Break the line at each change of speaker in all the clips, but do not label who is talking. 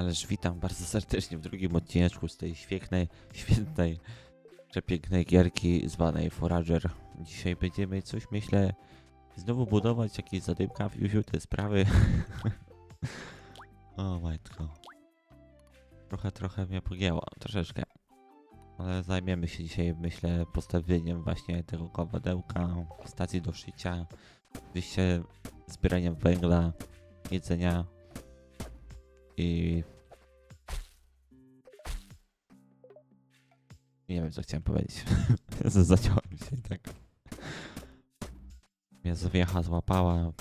Ależ witam bardzo serdecznie w drugim odcineczku z tej świetnej, świetnej, przepięknej gierki zwanej Forager. Dzisiaj będziemy coś, myślę, znowu budować jakieś zadymka w Juziu, te sprawy. o majtko. Trochę, trochę mnie pogięło, troszeczkę. Ale zajmiemy się dzisiaj, myślę, postawieniem właśnie tego kowadełka, stacji do szycia, wyjście zbieraniem węgla, jedzenia i... Nie wiem, co chciałem powiedzieć. Zaciąłem się i tak. Mnie zwiecha złapała.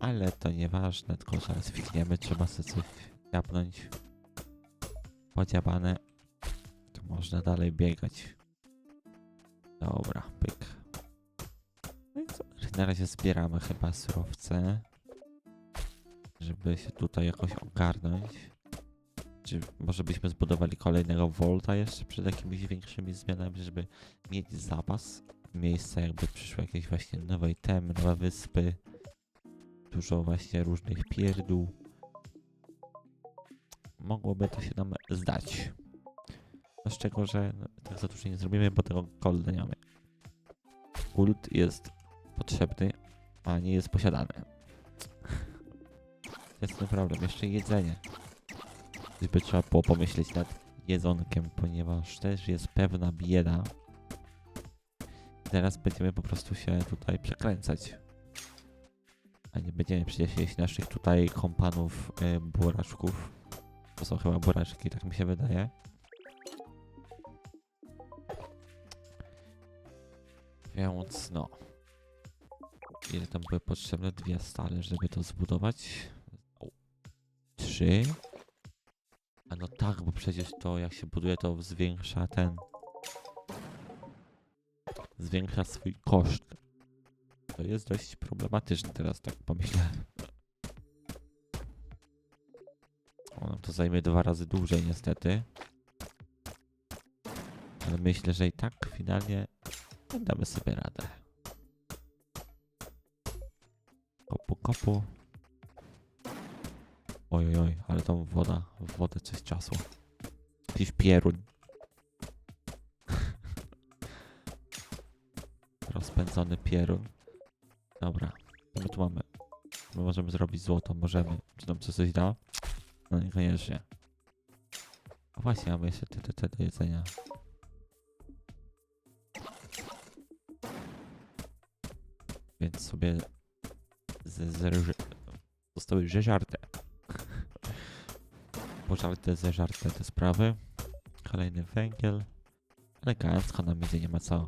Ale to nieważne, tylko zaraz fikniemy, trzeba sobie coś japnąć. Podziabane. To można dalej biegać. Dobra, pyk. No i co? Na razie zbieramy chyba surowce żeby się tutaj jakoś ogarnąć. Czy może byśmy zbudowali kolejnego Volta jeszcze przed jakimiś większymi zmianami, żeby mieć zapas miejsca, jakby przyszły jakieś właśnie nowe itemy, nowe wyspy, dużo właśnie różnych pierdół. Mogłoby to się nam zdać. No z czego, że no, tak za dużo nie zrobimy, bo tego golda nie mamy. Kult jest potrzebny, a nie jest posiadany. Ten problem. Jeszcze jedzenie. Gdyby trzeba było pomyśleć nad jedzonkiem, ponieważ też jest pewna bieda. Teraz będziemy po prostu się tutaj przekręcać. A nie będziemy przecież jeść naszych tutaj kompanów y, buraczków. To są chyba buraczki, tak mi się wydaje. Więc no. Ile tam były potrzebne? Dwie stale, żeby to zbudować. Trzy. A no tak, bo przecież to jak się buduje, to zwiększa ten. Zwiększa swój koszt. To jest dość problematyczne teraz, tak pomyślałem. O, no to zajmie dwa razy dłużej niestety. Ale myślę, że i tak finalnie damy sobie radę. Kopu, kopu. Oj, oj, ale tam woda, w wodę coś czasło. Jakiś pieruń. Rozpędzony pieruń. Dobra, co my tu mamy? My możemy zrobić złoto, możemy. Czy nam coś da? No niekoniecznie. A właśnie, mamy jeszcze te, te, te do jedzenia. Więc sobie z, z, zostały zeżarte. Pożarte, zeżarte te sprawy. Kolejny węgiel. Elegancko nam idzie, nie ma co.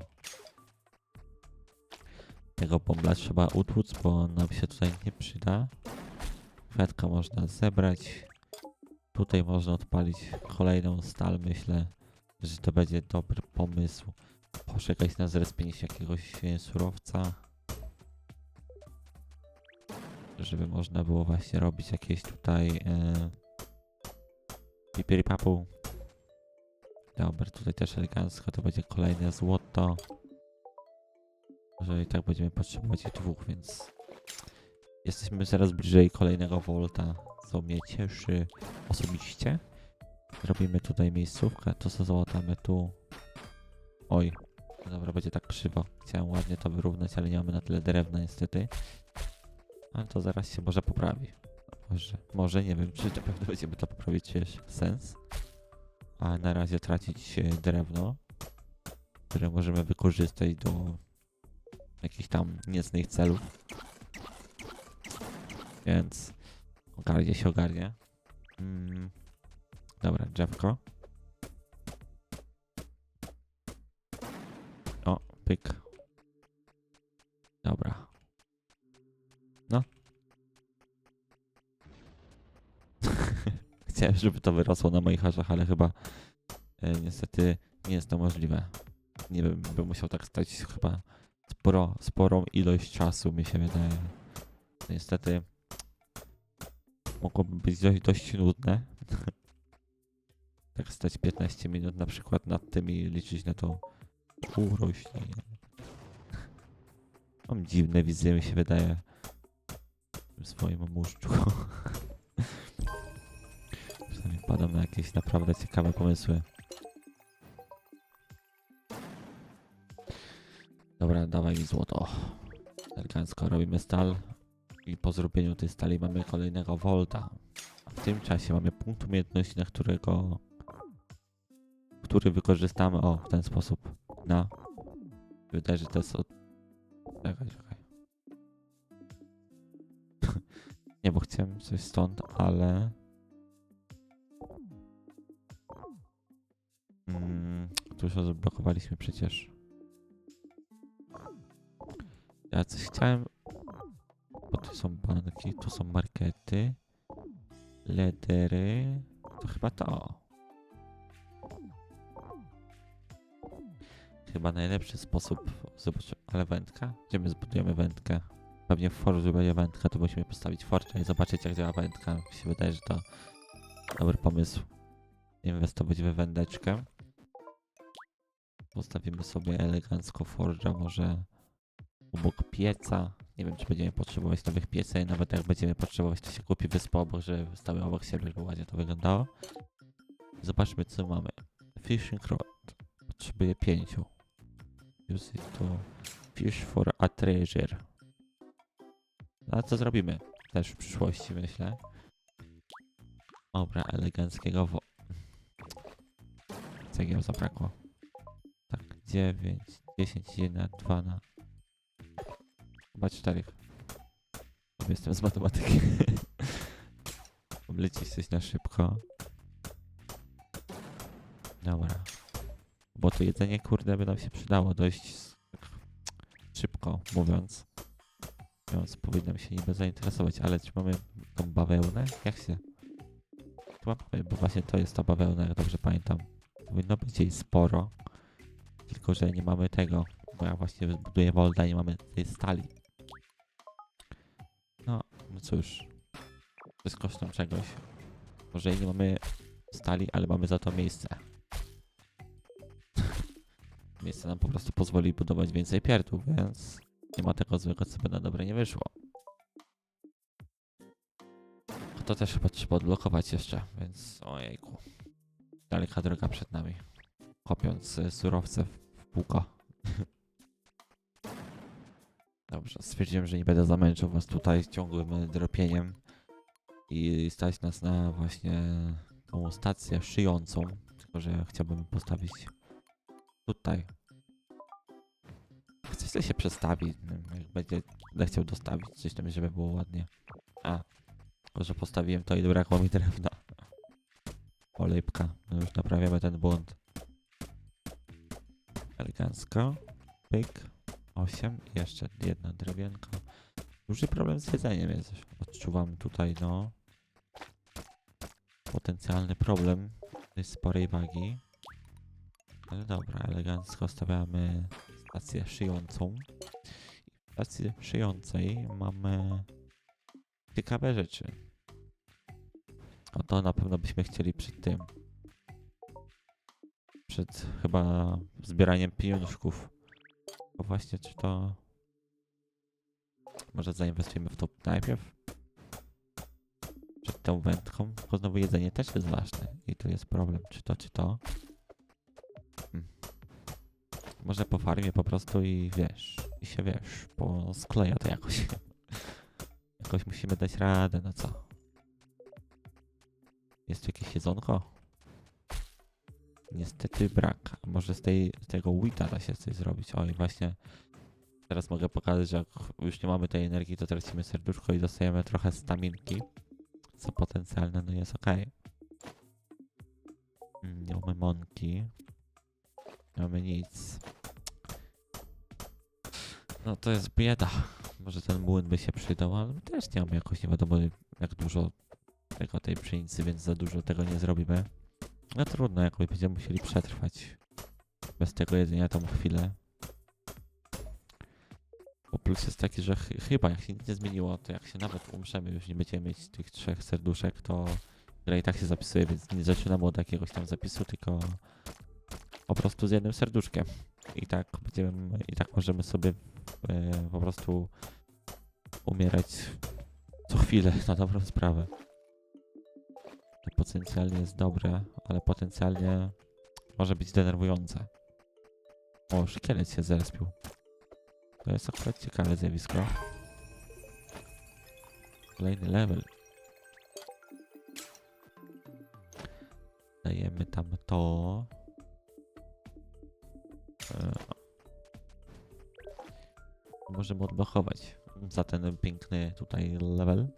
Tego bombla trzeba utłuc, bo nam się tutaj nie przyda. Kwiatka można zebrać. Tutaj można odpalić kolejną stal, myślę, że to będzie dobry pomysł. Poczekać na zrespienie jakiegoś surowca. Żeby można było właśnie robić jakieś tutaj e, pipiri papu. Dobra, tutaj też elegancko, to będzie kolejne złoto. Że i tak będziemy potrzebować ich dwóch, więc jesteśmy coraz bliżej kolejnego Volta, co mnie cieszy osobiście. Zrobimy tutaj miejscówkę, to co załatamy tu. Oj, dobra, będzie tak krzywo. Chciałem ładnie to wyrównać, ale nie mamy na tyle drewna niestety. Ale to zaraz się może poprawi. Może, może nie wiem, czy na pewno będziemy to poprawić, sens. A na razie tracić drewno, które możemy wykorzystać do jakichś tam niecnych celów. Więc ogarnie się ogarnie. Mm. Dobra, drzewko. O, pyk. Dobra. Chciałem, żeby to wyrosło na moich harzach, ale chyba e, niestety nie jest to możliwe. Nie wiem, bym musiał tak stać chyba sporo, sporą ilość czasu, mi się wydaje. Niestety mogłoby być dość, dość nudne. tak stać 15 minut na przykład nad tym i liczyć na to urośnie. Mam dziwne wizje, mi się wydaje w swoim muszczu. na jakieś naprawdę ciekawe pomysły. Dobra, dawaj mi złoto. Elegancko robimy stal. I po zrobieniu tej stali mamy kolejnego volta. A w tym czasie mamy punkt umiejętności, na którego... który wykorzystamy, o, w ten sposób. Na... Wydaje, że to jest od... Czekaj, czekaj. Nie, bo chciałem coś stąd, ale... Tu już odblokowaliśmy przecież. Ja coś chciałem... Bo tu są banki, tu są markety. Ledery. To chyba to. Chyba najlepszy sposób. Ale wędka? Gdzie my zbudujemy wędkę? Pewnie w Forge będzie wędka, to musimy postawić Forge i zobaczyć jak działa wędka. Mi się wydaje, że to dobry pomysł. Inwestować we wędeczkę. Postawimy sobie elegancko Forge'a może obok pieca. Nie wiem, czy będziemy potrzebować nowych pieca i nawet jak będziemy potrzebować, to się kupi wyspę obok, żeby stały obok siebie, żeby ładnie to wyglądało. Zobaczmy, co mamy. Fishing rod. Potrzebuję pięciu. Use it to fish for a treasure. A co zrobimy? Też w przyszłości, myślę. Dobra, eleganckiego wo... Cegieł zabrakło. Tak, 9, 10, 1, 2 na... Chyba 4. Jestem z matematyki. Lecieć coś na szybko. Dobra. Bo to jedzenie, kurde, by nam się przydało dość tak szybko, mówiąc. Mówiąc, powinno się niby zainteresować, ale czy mamy tą bawełnę? Jak się... Chyba bo właśnie to jest ta bawełna, jak dobrze pamiętam. Powinno być jej sporo. Tylko, że nie mamy tego. Bo ja właśnie buduję Volda i nie mamy tej stali. No, no cóż. To jest kosztem czegoś. Może i nie mamy stali, ale mamy za to miejsce. miejsce nam po prostu pozwoli budować więcej pierdów, więc nie ma tego złego, co by na dobre nie wyszło. To też chyba trzeba odblokować jeszcze, więc ojejku. Daleka droga przed nami. Kopiąc y, surowce w półko. Dobrze, stwierdziłem, że nie będę zamęczył was tutaj ciągłym dropieniem i stać nas na właśnie tą stację szyjącą, tylko że chciałbym postawić tutaj. Chcę się przestawić, jak będzie chciał dostawić coś tam, żeby było ładnie. A, tylko że postawiłem to i brakło mi drewna. Olejpka, no już naprawiamy ten błąd. Elegancko. Pyk. 8. Jeszcze jedna drewienko. Duży problem z jedzeniem jest. Odczuwam tutaj, no. Potencjalny problem jest sporej wagi. Ale dobra, elegancko stawiamy stację szyjącą. W stacji szyjącej mamy ciekawe rzeczy. O to na pewno byśmy chcieli przed tym. Przed chyba zbieraniem pieniążków. Bo właśnie, czy to... Może zainwestujemy w to najpierw? Przed tą wędką? Tylko znowu jedzenie też jest ważne. I tu jest problem. Czy to, czy to? Hmm. Może po farmie po prostu i wiesz... I się wiesz, po skleja to jakoś. jakoś musimy dać radę, no co? Jest tu jakieś jedzonko? Niestety brak. Może z, tej, z tego wita da się coś zrobić. Oj, właśnie teraz mogę pokazać, że jak już nie mamy tej energii, to tracimy serduszko i dostajemy trochę staminki. Co potencjalne, no jest ok. Nie mamy monki. Nie mamy nic. No to jest bieda. Może ten młyn by się przydał, ale też nie mamy jakoś nie wiadomo jak dużo tego tej pszenicy, więc za dużo tego nie zrobimy. No trudno, jakoś będziemy musieli przetrwać bez tego jedzenia tą chwilę. Bo plus jest taki, że ch chyba jak się nic nie zmieniło, to jak się nawet umrzemy, już nie będziemy mieć tych trzech serduszek, to i tak się zapisuje, więc nie zaczynamy od jakiegoś tam zapisu, tylko po prostu z jednym serduszkiem. I tak będziemy, i tak możemy sobie e, po prostu umierać co chwilę na dobrą sprawę. To potencjalnie jest dobre, ale potencjalnie może być denerwujące. O, szkielet się zrespił. To jest akurat ciekawe zjawisko. Kolejny level. Dajemy tam to. E, Możemy odblokować za ten piękny tutaj level.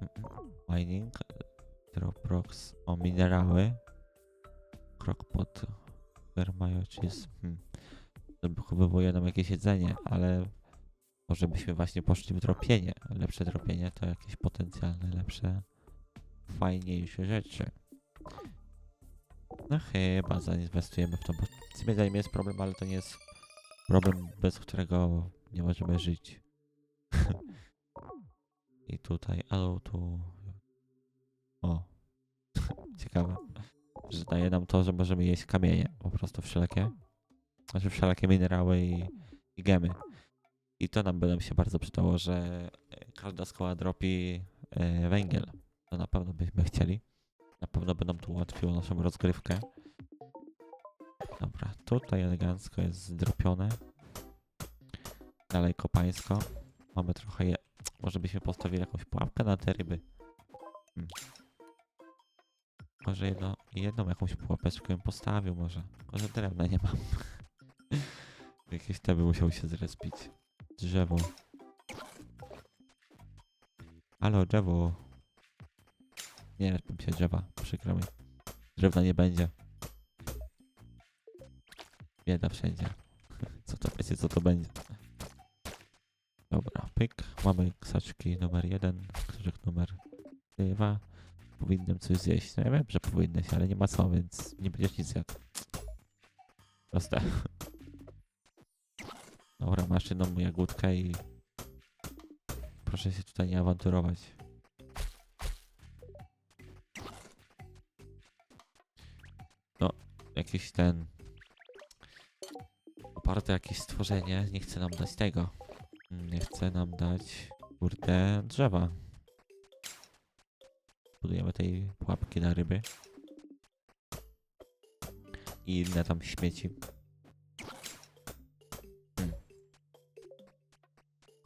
Mm, Mining, drop rocks, o minerały. Krok pod Vermajocis. Hmm. Wywołuje nam jakieś jedzenie, ale może byśmy właśnie poszli w dropienie. Lepsze dropienie to jakieś potencjalne lepsze, fajniejsze rzeczy. No chyba zainwestujemy w to, bo z jedzeniem jest problem, ale to nie jest problem, bez którego nie możemy żyć. I tutaj, albo tu... O, ciekawe, że daje nam to, że możemy jeść kamienie, po prostu wszelakie. Znaczy wszelakie minerały i, i gemy. I to nam by nam się bardzo przydało, że e, każda szkoła dropi e, węgiel. To na pewno byśmy chcieli. Na pewno by nam to ułatwiło naszą rozgrywkę. Dobra, tutaj elegancko jest zdropione. Dalej kopańsko. Mamy trochę je... Może byśmy postawili jakąś pułapkę na te ryby. Hmm. Może jedno, jedną jakąś pułapeczkę postawił może. Może drewna nie mam. Jakieś te by musiał się zrespić. Drzewo. Halo, drzewo. Nie lepiej się drzewa, przykro mi. Drewna nie będzie. Bieda wszędzie. Co to będzie, co to będzie. Dobra, pyk. Mamy ksaczki numer jeden, krzyżyk numer dwa. Powinienem coś zjeść. No ja wiem, że powinnyś, ale nie ma co, więc nie będziesz nic jadł. Proste. Dobra, masz jedną jagódkę i proszę się tutaj nie awanturować. No, jakiś ten oparte jakieś stworzenie nie chce nam dać tego. Nie chce nam dać kurde drzewa. Budujemy tej pułapki na ryby. I inne tam śmieci. Hmm.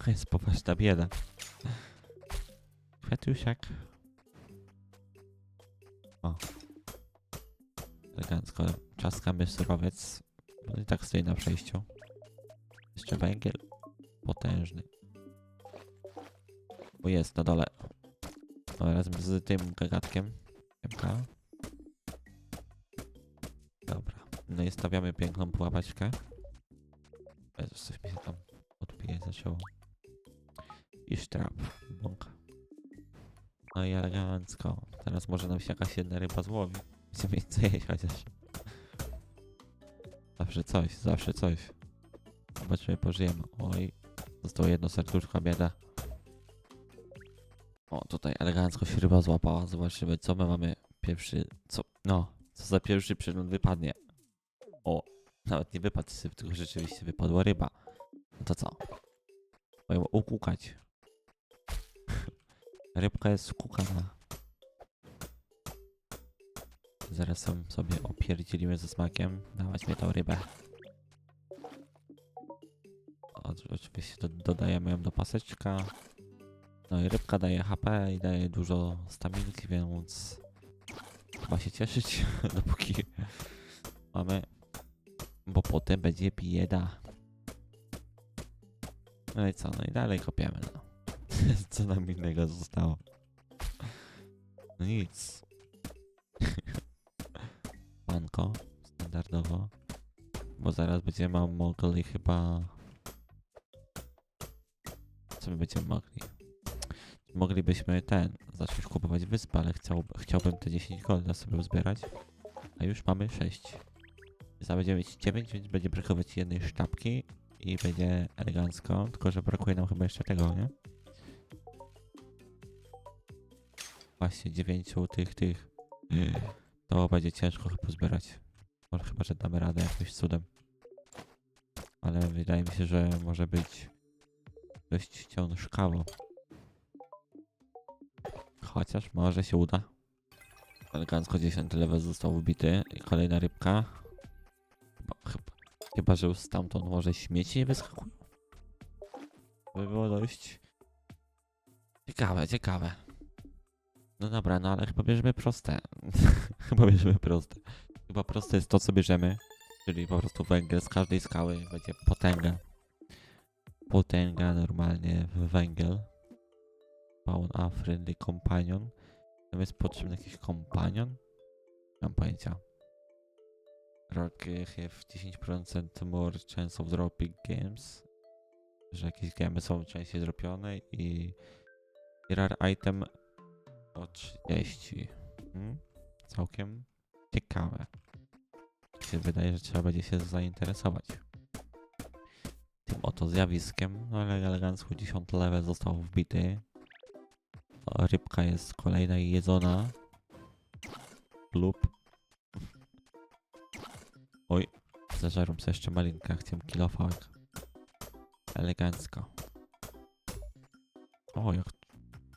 Jest poważna bieda. Kwiatusiak. O. Elegancko. Czaskamy surowiec. No i tak stoi na przejściu. Jeszcze węgiel. Potężny. Bo jest na dole. No, razem z tym gagatkiem. Dobra. No i stawiamy piękną pułapeczkę. Jezus, coś mi się tam odbije zaczęło. I sztrap. Bąk. No i elegancko. Teraz może nam się jakaś jedna ryba złowi. Chcę mieć co jeść chociaż. Zawsze coś, zawsze coś. Zobaczymy, pożyjemy. Oj, zostało jedno serduszko, bieda. Tutaj elegancko się ryba złapała. Zobaczymy, co my mamy pierwszy... Co? No, co za pierwszy przedmiot wypadnie. O, nawet nie wypadł syf, tylko rzeczywiście wypadła ryba. No to co? Mają ukukać. Rybka jest skukana. Zaraz sobie opierdzielimy ze smakiem. Dawać mi tą rybę. Oczywiście do, dodajemy ją do paseczka. No i rybka daje HP i daje dużo staminki, więc chyba się cieszyć, dopóki mamy, bo potem będzie bieda. No i co, no i dalej kopiemy, no. co nam innego zostało? No nic. Panko, standardowo. Bo zaraz będziemy mogli chyba... Co my będziemy mogli? Moglibyśmy ten, zacząć kupować wyspę, ale chciał, chciałbym te 10 golda sobie uzbierać. A już mamy 6. Za będziemy mieć 9, więc będzie brakować jednej sztabki i będzie elegancko, tylko że brakuje nam chyba jeszcze tego, nie? Właśnie 9 tych, tych. To będzie ciężko chyba zbierać. Może chyba, że damy radę jakimś cudem. Ale wydaje mi się, że może być dość ciężkawo. Chociaż może się uda. Elegancko 10 level został wbity. Kolejna rybka. Chyba, chyba, chyba że już stamtąd może śmieci nie wyskakują. By było dość ciekawe, ciekawe. No dobra, no ale chyba bierzemy proste. chyba bierzemy proste. Chyba proste jest to, co bierzemy. Czyli po prostu węgiel z każdej skały będzie potęga. Potęga normalnie w węgiel. Spawn a friendly companion. Tam jest potrzebny jakiś kompanion? Nie mam pojęcia. Rock have 10% more chance of dropping games. Że jakieś gemy są częściej zrobione i i rare item o 30. Hmm? Całkiem ciekawe. Się wydaje, że trzeba będzie się zainteresować tym oto zjawiskiem. No ale elegancko 10 level został wbity. Rybka jest kolejna jedzona. Lub. Oj, zażarłem sobie jeszcze malinkę, chciałem kilofałek. Elegancko. O, jak,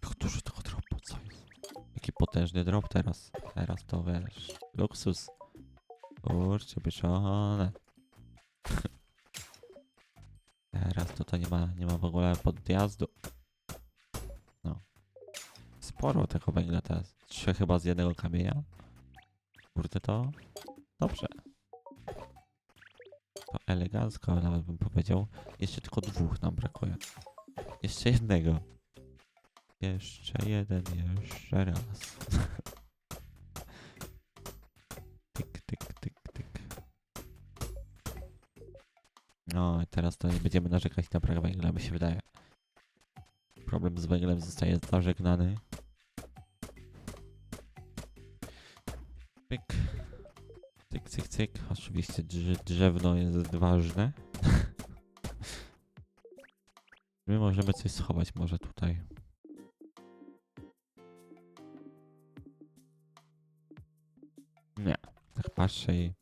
jak dużo tego dropu, co jest? Jaki potężny drop teraz. Teraz to wiesz, luksus. Kurczę, pieczone. Teraz to nie ma, nie ma w ogóle podjazdu. Sporo tego węgla teraz. Trzy chyba z jednego kamienia. Kurde to dobrze. To elegancko nawet bym powiedział. Jeszcze tylko dwóch nam brakuje. Jeszcze jednego. Jeszcze jeden, jeszcze raz. tyk, tyk, tyk, tyk. No i teraz to nie będziemy narzekać na brak węgla, mi się wydaje. Problem z węglem zostaje zażegnany. Cyk. Oczywiście drze drzewno jest ważne. My możemy coś schować może tutaj. Nie. Tak patrzę i...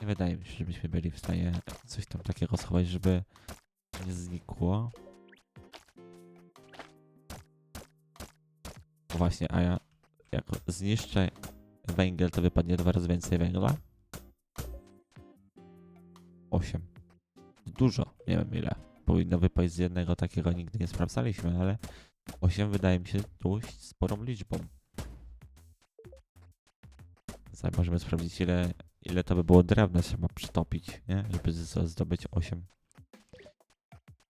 Nie wydaje mi się, żebyśmy byli w stanie coś tam takiego schować, żeby nie znikło. Właśnie, a ja jak zniszczę węgiel, to wypadnie dwa razy więcej węgla? 8. Dużo, nie wiem ile. Powinno wypaść z jednego takiego, nigdy nie sprawdzaliśmy, ale 8 wydaje mi się dość sporą liczbą. Zaraz możemy sprawdzić ile, ile to by było drewna trzeba przytopić, nie? Żeby zdobyć 8.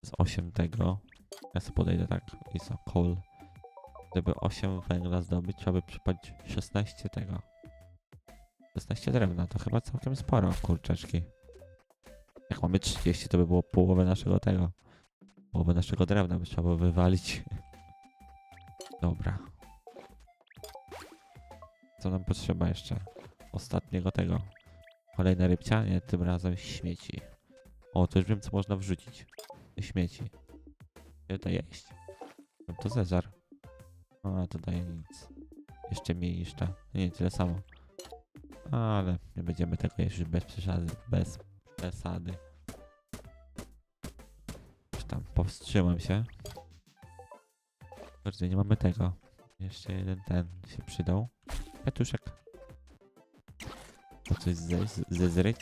Z 8 tego. Ja sobie podejdę tak i co? Coal. Żeby 8 węgla zdobyć, trzeba by przypalić 16 tego. 16 drewna, to chyba całkiem sporo, kurczeczki. Jak mamy 30, to by było połowę naszego tego. Połowę naszego drewna by trzeba było wywalić. Dobra. Co nam potrzeba jeszcze? Ostatniego tego. Kolejne rybcia? Nie, tym razem śmieci. O, to już wiem, co można wrzucić. Śmieci. Ile to jeść? No to Cezar. A, to daje nic. Jeszcze mniej niż ta. Nie, tyle samo. Ale nie będziemy tego już bez przesady. Bez przesady. Już tam powstrzymam się. Kurde, nie mamy tego. Jeszcze jeden ten się przydał. Petuszek. Po coś ze- zezryć.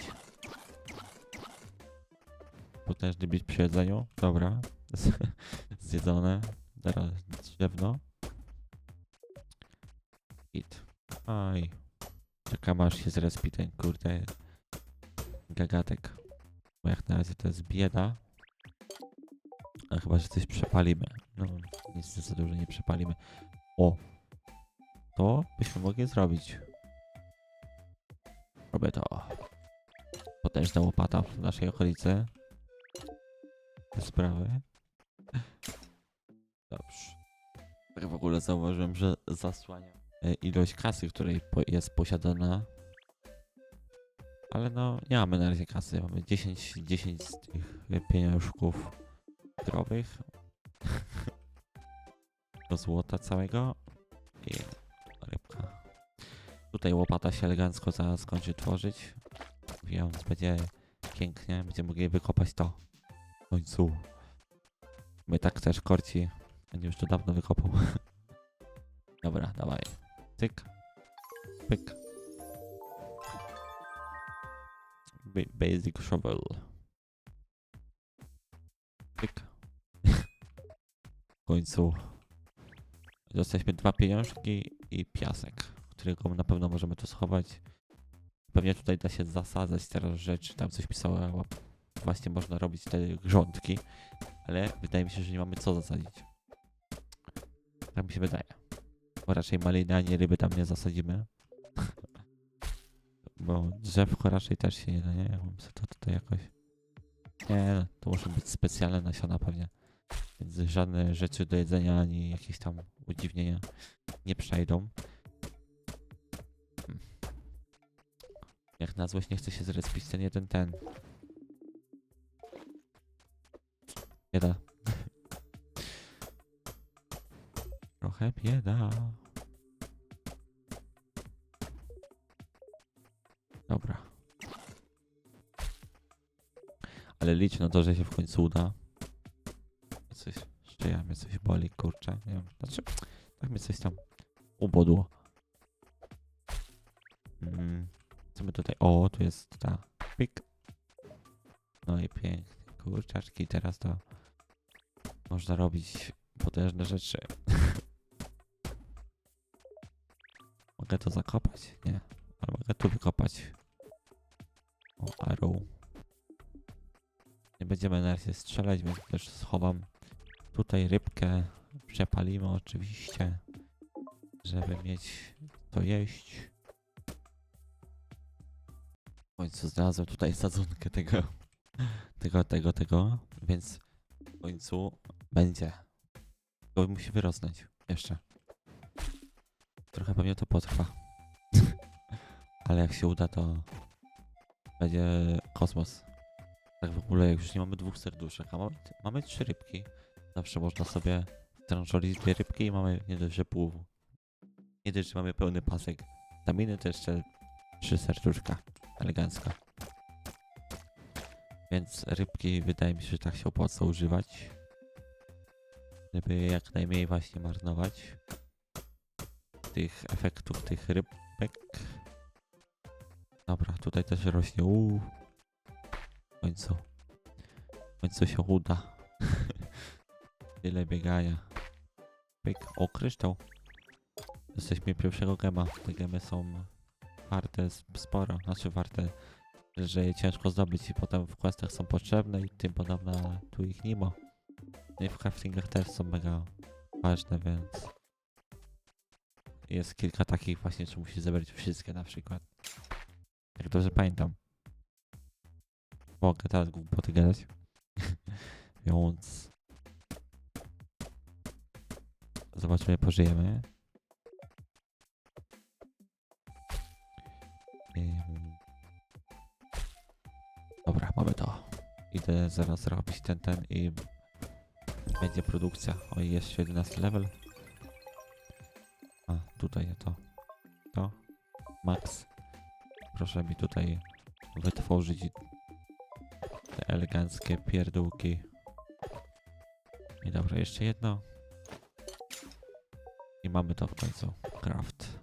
Potężny bić przy jedzeniu. Dobra. Zjedzone. Teraz drzewno. Git. Aj. Czekam aż się zrespi ten kurde gagatek. Bo jak na razie to jest bieda. A chyba, że coś przepalimy. No, nic za dużo nie przepalimy. O! To byśmy mogli zrobić. Robię to. Potężna łopata w naszej okolicy. Te sprawy. Dobrze. Tak w ogóle zauważyłem, że zasłania ilość kasy, której jest posiadana. Ale no, nie mamy na razie kasy. Mamy 10, 10 z tych pieniążków zdrowych. Do złota całego. I rybka. Tutaj łopata się elegancko zaraz skończy tworzyć. Więc będzie pięknie. Będziemy mogli wykopać to. W końcu. My tak też korci. On już to dawno wykopał. Dobra, dawaj. Cyk. Pyk. Ba- basic shovel. Pyk. w końcu dostaliśmy dwa pieniążki i piasek, którego na pewno możemy tu schować. Pewnie tutaj da się zasadzać teraz rzeczy, tam coś pisało, właśnie można robić te grządki, ale wydaje mi się, że nie mamy co zasadzić. Tak mi się wydaje. Bo raczej maliny ani ryby tam nie zasadzimy. Bo drzewko raczej też się nie da, nie? Jakbym sobie to tutaj jakoś... Nie, to muszą być specjalne nasiona pewnie. Więc żadne rzeczy do jedzenia, ani jakieś tam udziwnienia nie przejdą. Hmm. Jak na złość nie chce się zrespić ten jeden ten. Bieda. Trochę bieda. Dobra. Ale licz na to, że się w końcu uda. Coś, szyja mnie coś boli, kurczę. Nie wiem, znaczy, tak mnie coś tam ubodło. Mm, co my tutaj? O, tu jest ta. Pik. No i pięknie. Kurczaczki, teraz to można robić potężne rzeczy. Mogę to zakopać? Nie. Ale mogę tu wykopać. O, arrow. Nie będziemy na razie strzelać, więc też schowam tutaj rybkę. Przepalimy oczywiście, żeby mieć to jeść. W końcu znalazłem tutaj sadzonkę tego, tego, tego, tego, więc w końcu będzie. To musi wyrosnąć jeszcze. Trochę pewnie to potrwa. Ale jak się uda, to będzie kosmos. Tak w ogóle, jak już nie mamy dwóch serduszek, a mamy, mamy trzy rybki. Zawsze można sobie tranżolić dwie rybki i mamy nie dość, że pół. Nie dość, że mamy pełny pasek. Taminy to jeszcze trzy serduszka. Elegancko. Więc rybki wydaje mi się, że tak się opłaca używać. Żeby jak najmniej właśnie marnować tych efektów tych rybek. Dobra, tutaj też rośnie. Uuu. W końcu. W końcu się uda. Tyle biegania. Pyk. O, kryształ. Jesteśmy pierwszego gema. Te gemy są warte sporo. Znaczy warte, że je ciężko zdobyć i potem w questach są potrzebne i tym podobne tu ich nie ma. No i w craftingach też są mega ważne, więc jest kilka takich właśnie, że musisz zebrać wszystkie na przykład. Jak dobrze pamiętam. Mogę teraz głupoty gadać. Więc... Zobaczymy, pożyjemy. Dobra, mamy to. Idę zaraz robić ten, ten i będzie produkcja. O, i jeszcze 11 level. A, tutaj to. To. Max. Proszę mi tutaj wytworzyć te eleganckie pierdółki. I dobra, jeszcze jedno. I mamy to w końcu. Craft.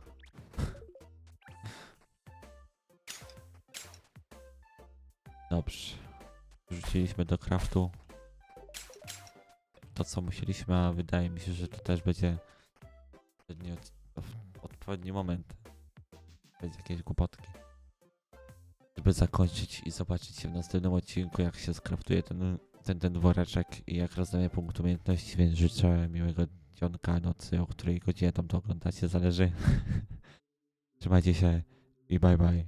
Dobrze. Wrzuciliśmy do craftu to, co musieliśmy, a wydaje mi się, że to też będzie odpowiedni, od- odpowiedni moment. Będzie jakieś głupotki. Żeby zakończyć i zobaczyć się w następnym odcinku, jak się skraftuje ten, ten, ten woreczek i jak rozdanie punkt umiejętności, więc życzę miłego dzionka, nocy, o której godzinie tam to oglądacie, zależy. Trzymajcie się i bye bye.